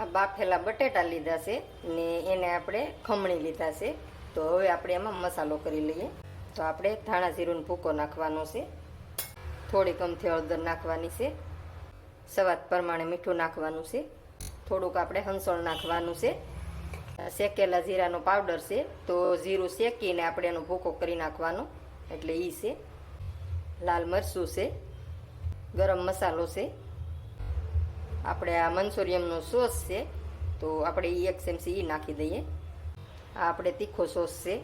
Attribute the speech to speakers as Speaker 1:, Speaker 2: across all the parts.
Speaker 1: આ બાફેલા બટેટા લીધા છે ને એને આપણે ખમણી લીધા છે. તો હવે આપણે એમાં મસાલો કરી લઈએ. તો આપણે ધાણા જીરુંનો ભૂકો નાખવાનો છે. થોડીક અમથી હળદર નાખવાની છે. સ્વાદ પ્રમાણે મીઠું નાખવાનું છે. થોડુંક આપણે હંસળ નાખવાનું છે. શેકેલા જીરાનો પાવડર છે. તો જીરું શેકીને આપણે એનો ભૂકો કરી નાખવાનો. એટલે એ છે. લાલ મરચું છે. ગરમ મસાલો છે. આપણે આ મન્ચુરિયમનો સોસ છે, તો આપણે એ એક ચમચી એ નાખી દઈએ. આ આપણે તીખો સોસ છે,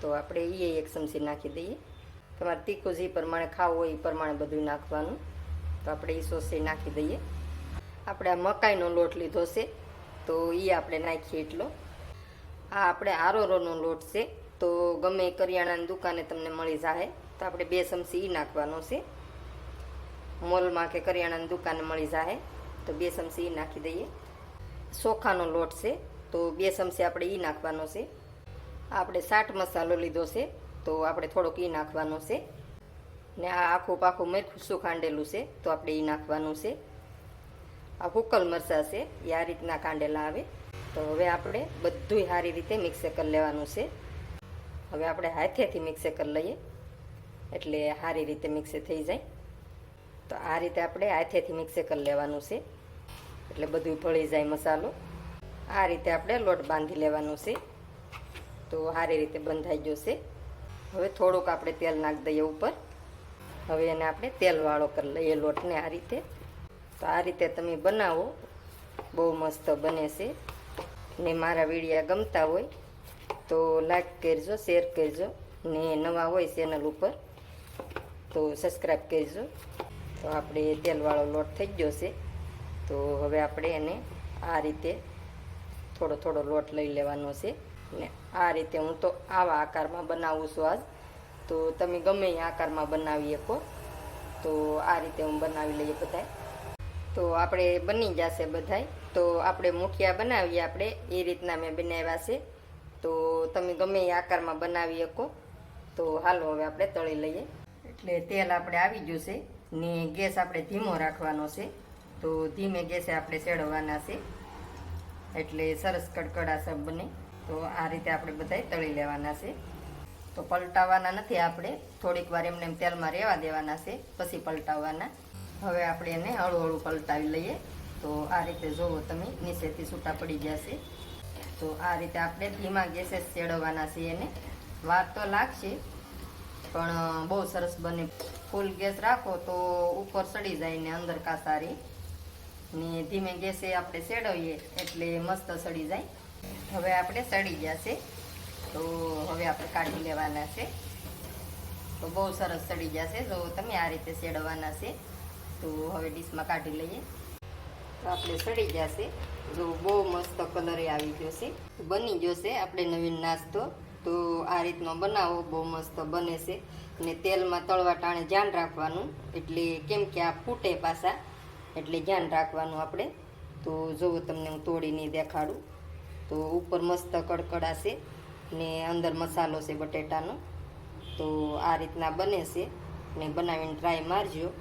Speaker 1: તો આપણે એ એક ચમચી નાખી દઈએ. તમારે તીખું જે પ્રમાણે ખાવું હોય એ પ્રમાણે બધું નાખવાનું. તો આપણે એ સોસ એ નાખી દઈએ. આપણે આ મકાઈનો લોટ લીધો છે, તો એ આપણે નાખીએ એટલો. આ આપણે આરોરોનો લોટ છે, તો ગમે કરિયાણાની દુકાને તમને મળી જાય તો આપણે બે ચમચી એ નાખવાનો છે. મોલમાં કે કરિયાણાની દુકાને મળી જાય તો બે ચમચી નાખી દઈએ. ચોખાનો લોટ છે, તો બે ચમચી આપણે એ નાખવાનો છે. આપણે સાટ મસાલો લીધો છે, તો આપણે થોડોક એ નાખવાનો છે. ને આ આખું પાખું મરખું સુખાંડેલું છે, તો આપણે એ નાખવાનું છે. આ હુકલ મરચાં છે, એ આ રીતના કાંડેલા આવે. તો હવે આપણે બધું સારી રીતે મિક્સર કરી લેવાનું છે. હવે આપણે હાથેથી મિક્સર કરી લઈએ, એટલે સારી રીતે મિક્સર થઈ જાય. તો આ રીતે આપણે હાથેથી મિક્સર કરી લેવાનું છે. એટલે બધું ભળી જાય મસાલો. આ રીતે આપણે લોટ બાંધી લેવાનો છે. તો સારી રીતે બંધાઈ ગયો છે. હવે થોડુંક આપણે તેલ નાખી દઈએ ઉપર. હવે એને આપણે તેલવાળો કરી લઈએ લોટને આ રીતે. તો આ રીતે તમે બનાવો. બહુ મસ્ત બને છે. ને મારા વિડીયા ગમતા હોય તો લાઈક કરજો શેર કરજો. ને નવા હોય ચેનલ ઉપર તો સબસ્ક્રાઈબ કરજો. તો આપણે તેલવાળો લોટ થઈ ગયો છે. તો હવે આપણે એને આ રીતે થોડો થોડો લોટ લઈ લેવાનો છે. ને આ રીતે હું તો આવા આકારમાં બનાવું છું આજ. તો તમે ગમે એ આકારમાં બનાવી શકો. તો આ રીતે હું બનાવી લઈએ બધાય. તો આપણે બની જશે બધાય. તો આપણે મુઠિયા બનાવીએ આપણે. એ રીતના મેં બનાવ્યા છે. તો તમે ગમે એ આકારમાં બનાવી શકો. તો હાલો હવે આપણે તળી લઈએ. એટલે તેલ આપણે આવી ગયું છે. ને ગેસ આપણે ધીમો રાખવાનો છે. તો ધીમે ગેસે આપણે ચડવાના છે. એટલે સરસ કડકડાસર બને તો આ રીતે આપણે બધાય તળી લેવાના છે. તો પલટાવવાના નથી આપણે. થોડીક વાર એમને એમ તેલમાં રહેવા દેવાના છે. પછી પલટાવવાના હવે આપણે એને હળું પલટાવી લઈએ. તો આ રીતે જોવો તમે, નીચેથી છૂટા પડી ગયા છે. તો આ રીતે આપણે ધીમા ગેસે ચેડવવાના છે એને. વાર તો લાગશે, પણ બહુ સરસ બને. ફૂલ ગેસ રાખો તો ઉપર સડી જાય ને અંદર કાસારી ને ધીમે ગેસે આપણે સેડવીએ એટલે મસ્ત સડી જાય. હવે આપણે સડી છે. તો હવે આપણે કાઢી લેવાના છે. તો બહુ સરસ સડી છે. જો તમે આ રીતે સેડવાના છે. તો હવે ડીશમાં કાઢી લઈએ. તો આપણે સડી છે. જો બહુ મસ્ત કલરે આવી ગયો છે. બની ગયો છે આપણે નવીન નાસ્તો. તો આ રીતનો બનાવો બહુ મસ્ત બને છે. ને તેલમાં તળવા ટાણે ધ્યાન રાખવાનું. એટલે કેમ કે આ ફૂટે પાછા. એટલે ધ્યાન રાખવાનું આપણે. તો જુઓ તમને હું તોડીને દેખાડું. તો ઉપર મસ્ત કડકડાશે ને અંદર મસાલો છે બટેટાનો. તો આ રીતના બને છે. ને બનાવીને ટ્રાય મારજો.